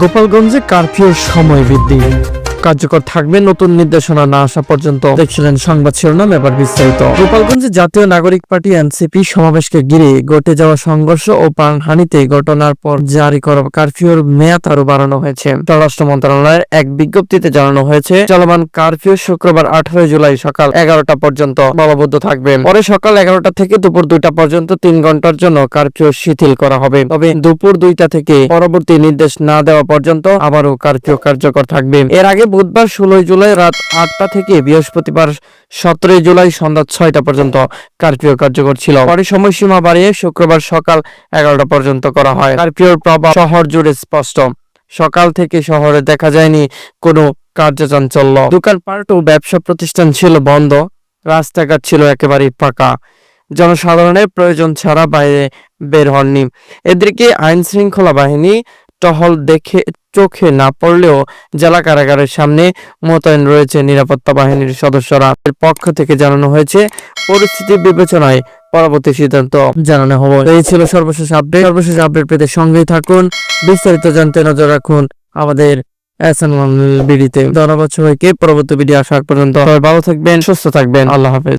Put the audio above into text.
গোপালগঞ্জে কারফিউর সময় বৃদ্ধি। কার্যকর থাকবে, নতুন নির্দেশনা না আসা পর্যন্ত। দেখছিলেন সংবাদ শিরোনাম, এবার বিস্তারিত। গোপালগঞ্জে জাতীয় নাগরিক পার্টি এনসিপি সমাবেশকে ঘিরে ঘটে যাওয়া সংঘর্ষ ও প্রাণহানিতে ঘটনার পর জারি করা কারফিউর মেয়াদ আরও বাড়ানো হয়েছে। স্বরাষ্ট্র মন্ত্রণালয়ের এক বিজ্ঞপ্তিতে জানানো হয়েছে, চলমান কারফিউ শুক্রবার আঠারোই জুলাই সকাল এগারোটা পর্যন্ত বলবদ্ধ থাকবে। পরে সকাল এগারোটা থেকে দুপুর দুইটা পর্যন্ত তিন ঘণ্টার জন্য কারফিউ শিথিল করা হবে। তবে দুপুর দুইটা থেকে পরবর্তী নির্দেশ না দেওয়া পর্যন্ত আবারও কারফিউ কার্যকর থাকবে। এর আগে বুধবার ষোলোই জুলাই রাত আটটা থেকে বৃহস্পতিবার সতেরোই জুলাই সন্ধ্যা ছয়টা পর্যন্ত কারফিউ কার্যকর ছিল। পরে সময়সীমা বাড়িয়ে শুক্রবার সকাল এগারোটা পর্যন্ত করা হয়। কারফিউর প্রভাব শহর জুড়ে স্পষ্ট। সকাল থেকে শহরে দেখা যায়নি কোনো কার্যচাঞ্চল্য। দোকানপাট ও ব্যবসা প্রতিষ্ঠান ছিল বন্ধ। রাস্তাঘাট ছিল একেবারেই ফাঁকা। জনসাধারণের প্রয়োজন ছাড়া বাইরে বের হননি। এদিকে আইন শৃঙ্খলা বাহিনী টহল দেখে চোখে না পড়লেও জেলা কারাগারের সামনে মোতায়েন রয়েছে নিরাপত্তা বাহিনীর সদস্যরা। পক্ষ থেকে জানানো হয়েছে, পরিস্থিতি বিবেচনায় পরবর্তী সিদ্ধান্ত জানানো হবে। এই ছিল সর্বশেষ আপডেট। সর্বশেষ আপডেট পেতে সঙ্গেই থাকুন। বিস্তারিত জানতে নজর রাখুন আমাদের বিডিতে ধন্যবাদ সবাইকে। পরবর্তী ভিডিও আসা পর্যন্ত ভালো থাকবেন, সুস্থ থাকবেন। আল্লাহ হাফেজ।